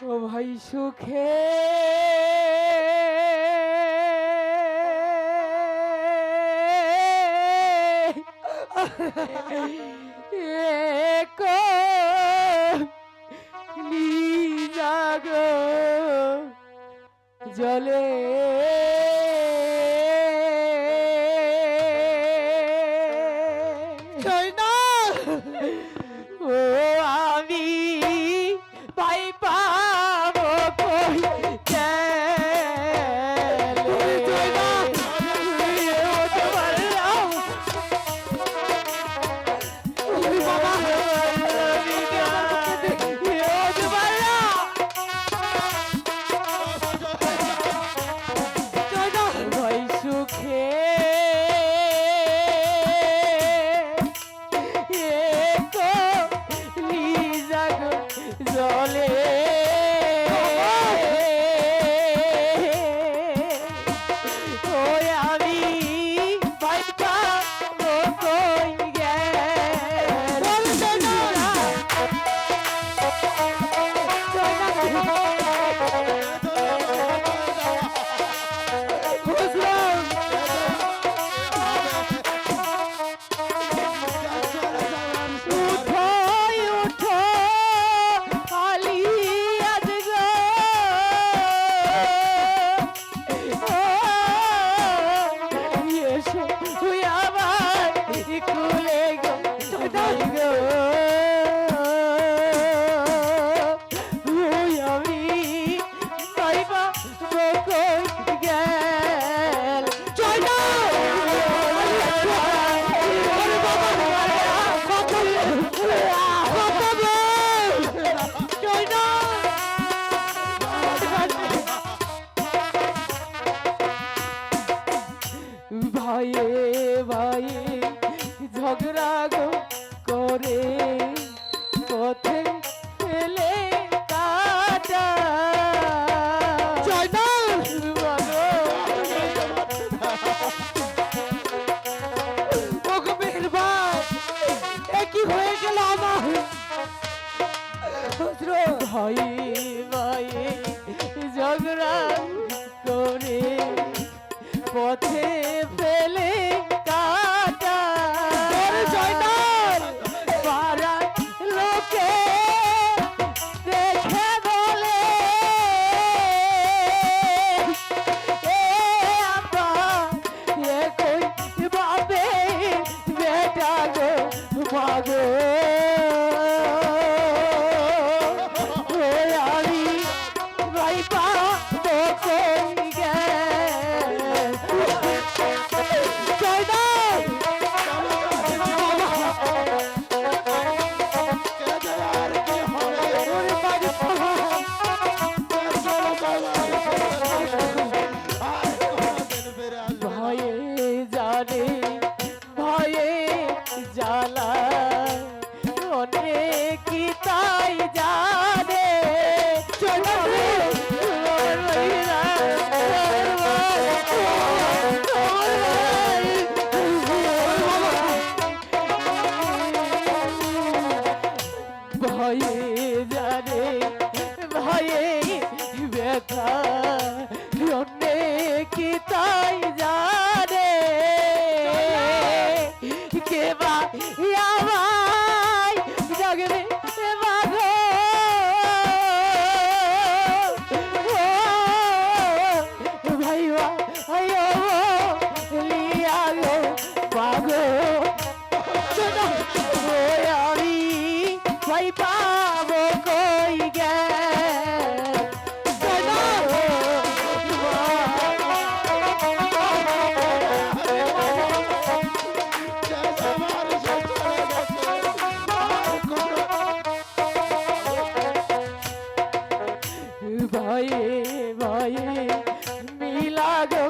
ও ভাই সুখে Yeah. রাগ করে পথে লাগে। জালে ভয়ে জ্বালা জন্যে কি তাই জানে? কেবা জগবে ভাইয়া লিয়া গো পাগল ভয়ে ভয়ে মিলা গো